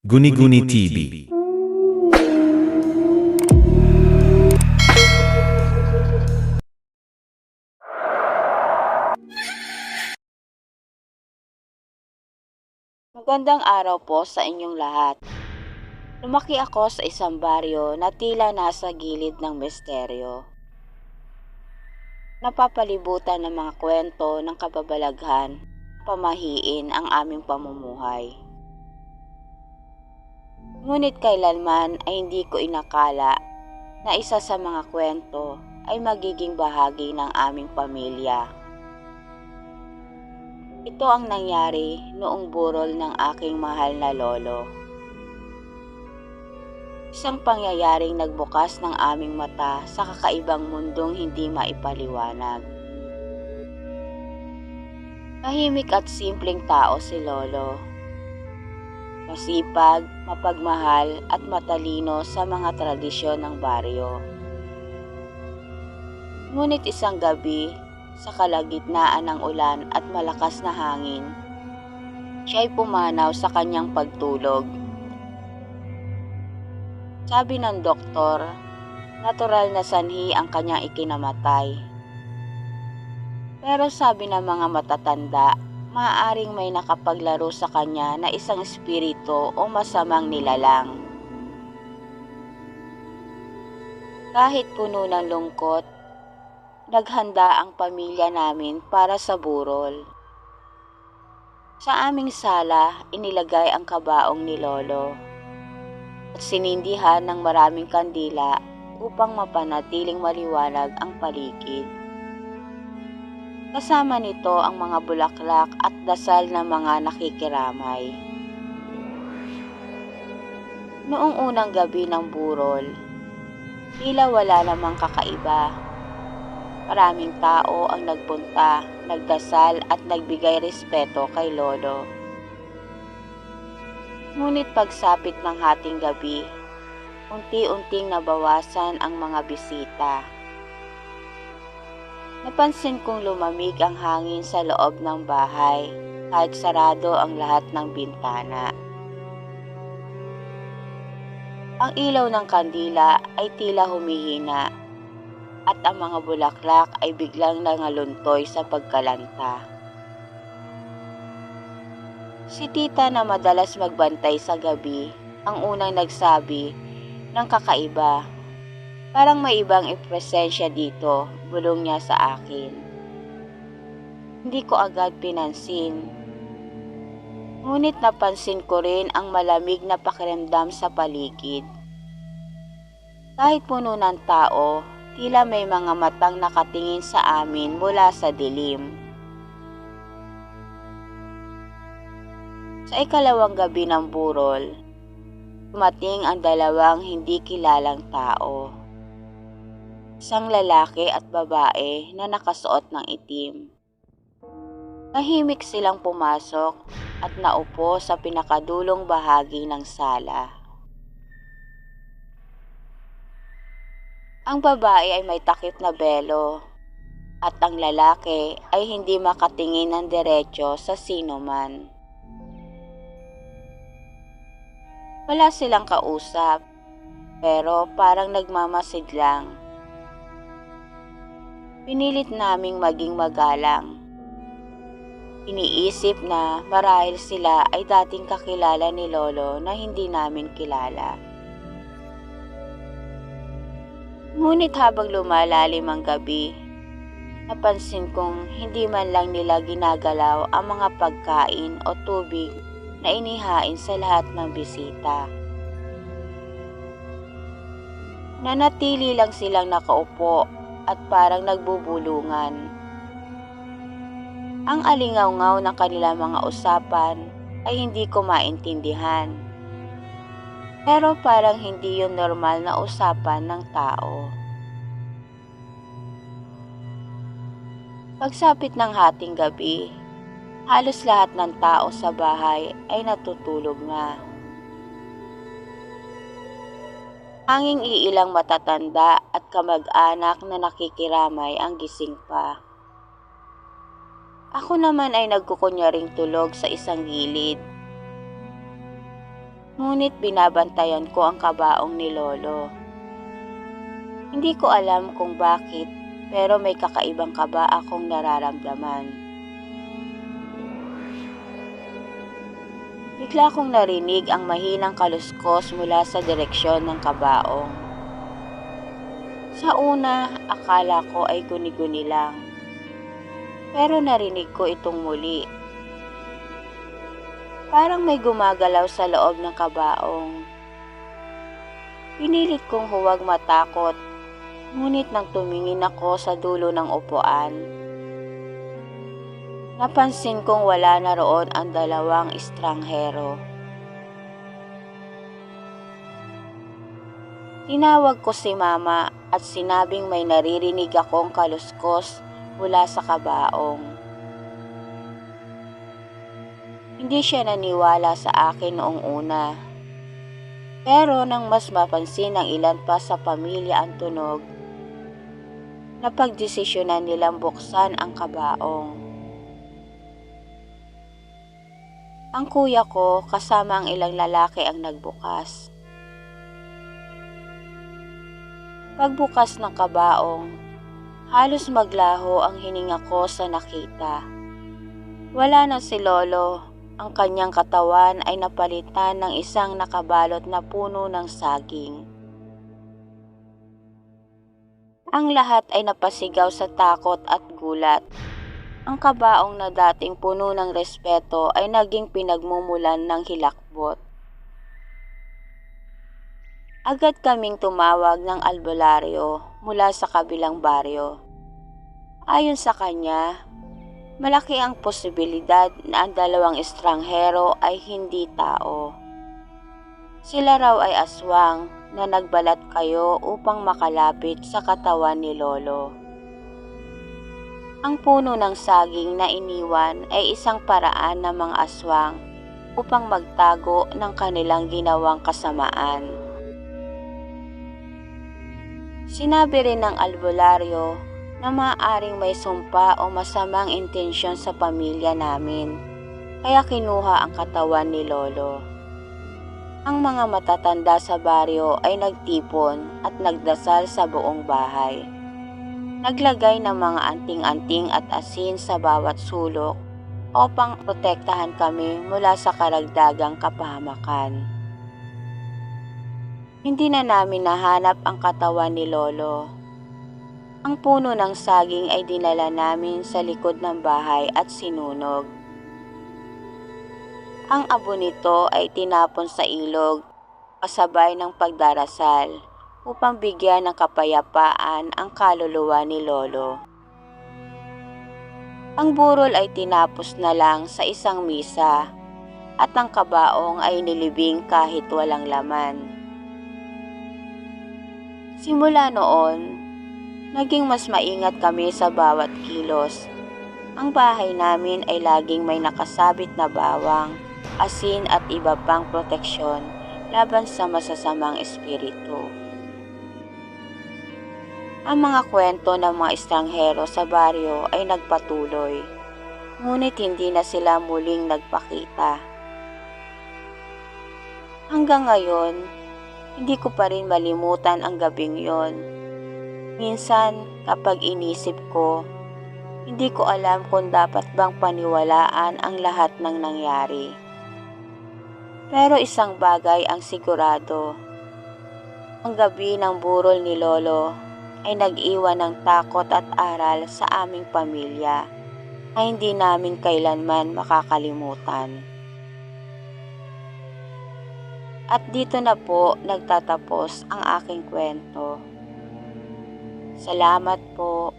Guni-Guni TV. Magandang araw po sa inyong lahat. Lumaki ako sa isang baryo na tila nasa gilid ng misteryo. Napapalibutan ng mga kwento ng kababalaghan, pamahiin ang aming pamumuhay. Ngunit kailanman ay hindi ko inakala na isa sa mga kwento ay magiging bahagi ng aming pamilya. Ito ang nangyari noong burol ng aking mahal na lolo. Isang pangyayaring nagbukas ng aming mata sa kakaibang mundong hindi maipaliwanag. Tahimik at simpleng tao si lolo. Masipag, mapagmahal at matalino sa mga tradisyon ng baryo. Ngunit isang gabi, sa kalagitnaan ng ulan at malakas na hangin, siya ay pumanaw sa kanyang pagtulog. Sabi ng doktor, natural na sanhi ang kanyang ikinamatay. Pero sabi ng mga matatanda, maaaring may nakapaglaro sa kanya na isang espiritu o masamang nilalang. Kahit puno ng lungkot, naghanda ang pamilya namin para sa burol. Sa aming sala, inilagay ang kabaong ni Lolo at sinindihan ng maraming kandila upang mapanatiling maliwanag ang paligid. Kasama nito ang mga bulaklak at dasal ng mga nakikiramay. Noong unang gabi ng burol, tila wala namang kakaiba Maraming tao ang nagpunta, nagdasal at nagbigay respeto kay Lolo. Ngunit pagsapit ng hating gabi, unti-unting nabawasan ang mga bisita. Napansin kong lumamig ang hangin sa loob ng bahay kahit sarado ang lahat ng bintana. Ang ilaw ng kandila ay tila humihina at ang mga bulaklak ay biglang nangaluntoy sa pagkalanta. Si tita na madalas magbantay sa gabi ang unang nagsabi ng kakaiba. Parang may ibang presensya dito, bulong niya sa akin. Hindi ko agad pinansin. Ngunit napansin ko rin ang malamig na pakiramdam sa paligid. Kahit puno ng tao, Tila may mga matang nakatingin sa amin mula sa dilim. Sa ikalawang gabi ng burol, dumating ang dalawang hindi kilalang tao. Isang lalaki at babae na nakasuot ng itim. Tahimik silang pumasok at naupo sa pinakadulong bahagi ng sala. Ang babae ay may takip na belo at ang lalaki ay hindi makatingin ng diretsyo sa sino man. Wala silang kausap pero parang nagmamasid lang. Pinilit naming maging magalang. Iniisip na marahil sila ay dating kakilala ni Lolo na hindi namin kilala. Ngunit habang lumalalim ang gabi, napansin kong hindi man lang nila ginagalaw ang mga pagkain o tubig na inihain sa lahat ng bisita. Nanatili lang silang nakaupo at parang nagbubulungan. Ang alingaw-ngaw ng kanilang mga usapan ay hindi ko maintindihan. Pero parang hindi yun normal na usapan ng tao. Pagsapit ng hating gabi, halos lahat ng tao sa bahay ay natutulog na. Hanging iilang matatanda at kamag-anak na nakikiramay ang gising pa. Ako naman ay nagkukunyaring tulog sa isang gilid Ngunit binabantayan ko ang kabaong ni Lolo. Hindi ko alam kung bakit pero may kakaibang kaba akong nararamdaman. Bigla kong narinig ang mahinang kaluskos mula sa direksyon ng kabaong. Sa una, akala ko ay guni-guni lang. Pero narinig ko itong muli. Parang may gumagalaw sa loob ng kabaong. Pinilit kong huwag matakot, ngunit nang tumingin ako sa dulo ng upuan, Napansin kong wala na roon ang dalawang estranghero. Tinawag ko si mama at sinabing may naririnig akong kaluskos mula sa kabaong. Hindi siya naniwala sa akin noong una. Pero nang mas mapansin ng ilan pa sa pamilya ang tunog, napagdesisyonan nilang buksan ang kabaong. Ang kuya ko kasama ang ilang lalaki ang nagbukas. Pagbukas ng kabaong, halos maglaho ang hininga ko sa nakita. Wala na si Lolo, ang kanyang katawan ay napalitan ng isang nakabalot na puno ng saging. Ang lahat ay napasigaw sa takot at gulat. Ang kabaong na dating puno ng respeto ay naging pinagmumulan ng hilakbot. Agad kaming tumawag ng albularyo mula sa kabilang baryo. Ayon sa kanya, malaki ang posibilidad na ang dalawang estranghero ay hindi tao. Sila raw ay aswang na nagbalat kayo upang makalapit sa katawan ni Lolo. Ang puno ng saging na iniwan ay isang paraan ng mga aswang upang magtago ng kanilang ginawang kasamaan. Sinabi rin ng albularyo na maaaring may sumpa o masamang intensyon sa pamilya namin, kaya kinuha ang katawan ni Lolo. Ang mga matatanda sa baryo ay nagtipon at nagdasal sa buong bahay. Naglagay ng mga anting-anting at asin sa bawat sulok upang protektahan kami mula sa karagdagang kapahamakan. Hindi na namin nahanap ang katawan ni Lolo. Ang puno ng saging ay dinala namin sa likod ng bahay at sinunog. Ang abo nito ay tinapon sa ilog kasabay ng pagdarasal upang bigyan ng kapayapaan ang kaluluwa ni Lolo. Ang burol ay tinapos na lang sa isang misa at ang kabaong ay nilibing kahit walang laman. Simula noon, naging mas maingat kami sa bawat kilos. Ang bahay namin ay laging may nakasabit na bawang, asin at iba pang proteksyon laban sa masasamang espiritu. Ang mga kwento ng mga estranghero sa baryo ay nagpatuloy, ngunit hindi na sila muling nagpakita. Hanggang ngayon, hindi ko pa rin malimutan ang gabing yon. Minsan, kapag inisip ko, hindi ko alam kung dapat bang paniwalaan ang lahat ng nangyari. Pero isang bagay ang sigurado. Ang gabi ng burol ni Lolo ay nag-iwan ng takot at aral sa aming pamilya na hindi namin kailanman makakalimutan. At dito na po nagtatapos ang aking kwento. Salamat po